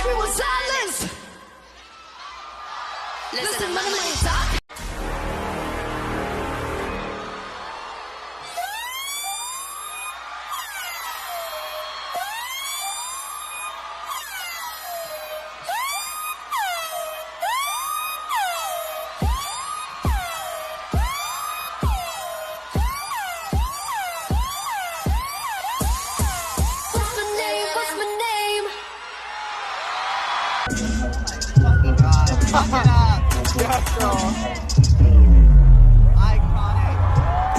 Everyone silence. Listen, I'm on the. Iconic.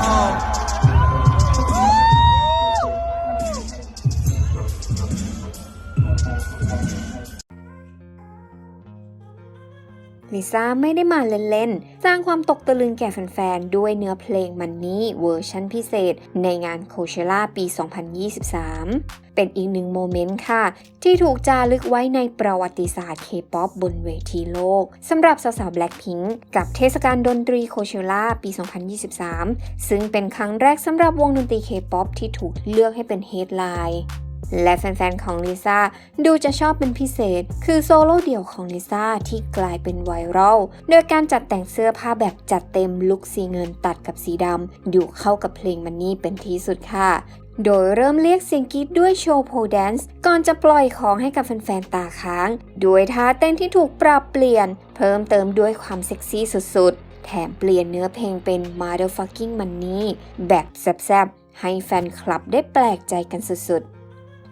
Oh. ลิซ่าไม่ได้มาเล่นๆ สร้างความตกตะลึงแก่แฟนๆ ด้วยเนื้อเพลงมันนี่เวอร์ชันพิเศษ ในงานโคเชล่าปี 2023 เป็นอีกหนึ่งโมเมนต์ค่ะ ที่ถูกจารึกไว้ในประวัติศาสตร์เคป๊อปบนเวทีโลกสำหรับสาวๆ Blackpink กับเทศกาลดนตรีโคเชล่าปี 2023 ซึ่งเป็นครั้งแรกสำหรับวงดนตรีเคป๊อปที่ถูกเลือกให้เป็นเฮดไลน์ และแฟนๆของลิซ่าดูจะชอบเป็นพิเศษ คือโซโล่เดี่ยวของลิซ่าที่กลายเป็นไวรัลโดยการจัดแต่งเสื้อผ้าแบบจัดเต็มลุคสีเงินตัดกับสีดำอยู่เข้ากับเพลงมันนี่เป็นที่สุดค่ะโดยเริ่มเรียกเสียงกรีดด้วยโชว์โพแดนซ์ก่อนจะปล่อยของให้กับแฟนๆ ตาค้าง ด้วยท่าเต้นที่ถูกปรับเปลี่ยน เพิ่มเติมด้วยความเซ็กซี่สุดๆ แถมเปลี่ยนเนื้อเพลงเป็น Motherfucking Money แบบแซบๆ ให้แฟนคลับได้แปลกใจกันสุดๆ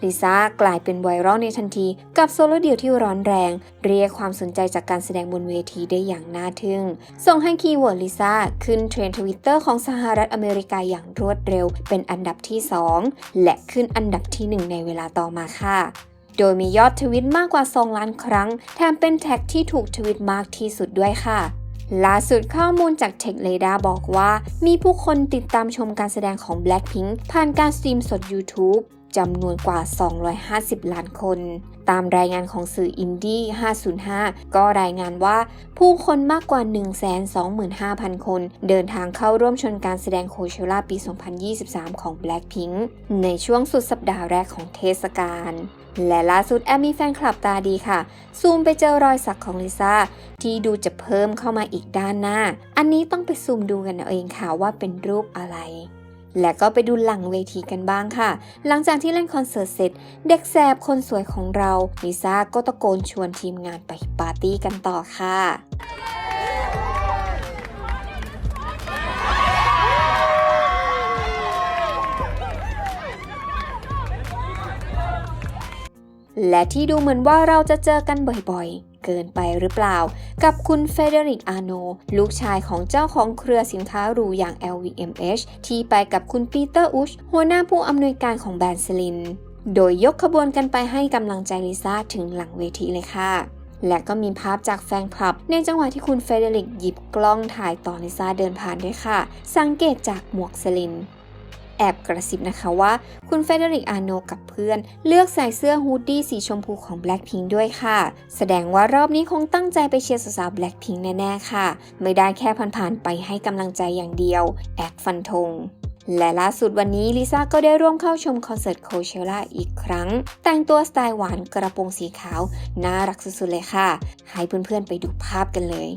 ลิซ่ากลายเป็นไวรัลในทันที กับโซโล่เดี่ยวที่ร้อนแรง เรียกความสนใจจากการแสดงบนเวทีได้อย่างน่าทึ่ง ส่งให้คีย์เวิร์ดลิซ่าขึ้นเทรนด์ทวิตเตอร์ของสหรัฐอเมริกาอย่างรวดเร็ว เป็นอันดับที่ 2 และขึ้นอันดับที่ 1 ในเวลาต่อมาค่ะโดยมียอดทวิตมากกว่า 2 ล้านครั้ง แถมเป็นแท็กที่ถูกทวิตมากที่สุดด้วยค่ะ ล่าสุดข้อมูลจาก Tech r a d a r บอกว่า มีผู้คนติดตามชมการแสดงของ Blackpink ผ่านการสตรีมสด YouTube จำนวนกว่า 250 ล้านคน ตามรายงานของสื่ออินดี้ 505 ก็รายงานว่า ผู้คนมากกว่า 125,000 คน เดินทางเข้าร่วมชมการแสดงโคเชล่าปี 2023 ของ Blackpink ในช่วงสุดสัปดาห์แรกของเทศกาลและล่าสุดแอมมีแฟนคลับตาดีค่ะ ซูมไปเจอรอยสักของลิซ่าที่ดูจะเพิ่มเข้ามาอีกด้านหน้า อันนี้ต้องไปซูมดูกันเอาเองค่ะว่าเป็นรูปอะไร และก็ไปดูหลังเวทีกันบ้างค่ะ หลังจากที่เล่นคอนเสิร์ตเสร็จ เด็กแสบคนสวยของเราลิซ่าก็ตะโกนชวนทีมงานไปปาร์ตี้กันต่อค่ะ และที่ดูเหมือนว่าเราจะเจอกันบ่อยๆ เกินไปหรือเปล่า กับคุณเฟเดริกอาโน ลูกชายของเจ้าของเครือสินค้าหรูอย่าง LVMH ที่ไปกับคุณปีเตอร์อุช หัวหน้าผู้อำนวยการของแบรนด์สลิน โดยยกขบวนกันไปให้กำลังใจลิซ่าถึงหลังเวทีเลยค่ะและก็มีภาพจากแฟนคลับ ในจังหวะที่คุณเฟเดริกหยิบกล้องถ่ายตอนลิซ่าเดินผ่านด้วยค่ะ สังเกตจากหมวกสลิน แอบกระซิบนะคะว่า คุณเฟเดริกอาโนกับเพื่อน เลือกใส่เสื้อฮูดดี้สีชมพูของ Blackpink ด้วยค่ะ แสดงว่ารอบนี้คงตั้งใจไปเชียร์สาวๆ Blackpink แน่ๆค่ะ ไม่ได้แค่ผ่านๆไปให้กำลังใจอย่างเดียว แอบฟันธงและล่าสุดวันนี้ลิซ่าก็ได้ร่วมเข้าชมคอนเสิร์ตโคเชล่าอีกครั้ง แต่งตัวสไตล์หวานกระโปรงสีขาว น่ารักสุดๆเลยค่ะ ให้เพื่อนๆไปดูภาพกันเลย